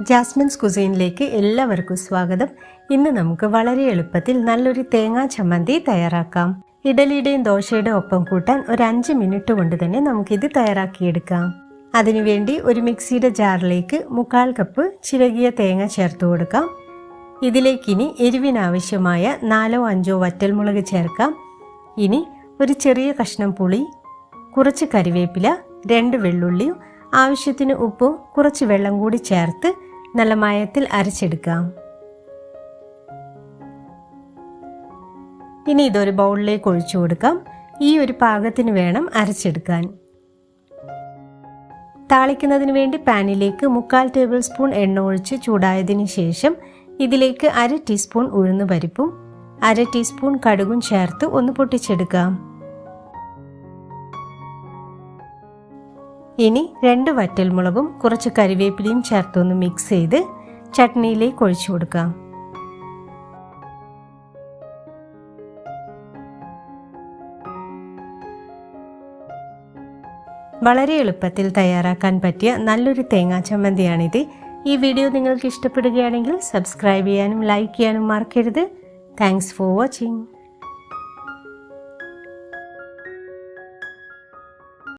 Jasmine's കുസൈനിലേക്ക് എല്ലാവർക്കും സ്വാഗതം. ഇന്ന് നമുക്ക് വളരെ എളുപ്പത്തിൽ നല്ലൊരു തേങ്ങാ ചമ്മന്തി തയ്യാറാക്കാം. ഇഡലിയുടെയും ദോശയുടെയും ഒപ്പം കൂട്ടാൻ ഒരു അഞ്ച് മിനിറ്റ് കൊണ്ട് തന്നെ നമുക്കിത് തയ്യാറാക്കിയെടുക്കാം. അതിനുവേണ്ടി ഒരു മിക്സിയുടെ ജാറിലേക്ക് മുക്കാൽ കപ്പ് ചിരകിയ തേങ്ങ ചേർത്ത് കൊടുക്കാം. ഇതിലേക്കിനി എരിവിനാവശ്യമായ നാലോ അഞ്ചോ വറ്റൽമുളക് ചേർക്കാം. ഇനി ഒരു ചെറിയ കഷ്ണം പുളി കുറച്ച് കറിവേപ്പില രണ്ട് വെള്ളുള്ളിയും ആവശ്യത്തിന് ഉപ്പും കുറച്ച് വെള്ളം കൂടി ചേർത്ത് നല്ല മയത്തിൽ അരച്ചെടുക്കാം. ഇനി ഇതൊരു ബൗളിലേക്ക് ഒഴിച്ചു കൊടുക്കാം. ഈ ഒരു പാകത്തിന് വേണം അരച്ചെടുക്കാൻ. താളിക്കുന്നതിന് വേണ്ടി പാനിലേക്ക് മുക്കാൽ ടേബിൾ സ്പൂൺ എണ്ണ ഒഴിച്ച് ചൂടായതിനു ശേഷം ഇതിലേക്ക് അര ടീസ്പൂൺ ഉഴുന്ന് പരിപ്പും അര ടീസ്പൂൺ കടുകും ചേർത്ത് ഒന്ന് പൊട്ടിച്ചെടുക്കാം. ഇനി രണ്ട് വറ്റൽമുളകും കുറച്ച് കരിവേപ്പിലയും ചേർത്തൊന്ന് മിക്സ് ചെയ്ത് ചട്നിയിലേക്ക് ഒഴിച്ചു കൊടുക്കാം. വളരെ എളുപ്പത്തിൽ തയ്യാറാക്കാൻ പറ്റിയ നല്ലൊരു തേങ്ങാ ചമ്മന്തിയാണിത്. ഈ വീഡിയോ നിങ്ങൾക്ക് ഇഷ്ടപ്പെടുകയാണെങ്കിൽ സബ്സ്ക്രൈബ് ചെയ്യാനും ലൈക്ക് ചെയ്യാനും മറക്കരുത്. Thanks for watching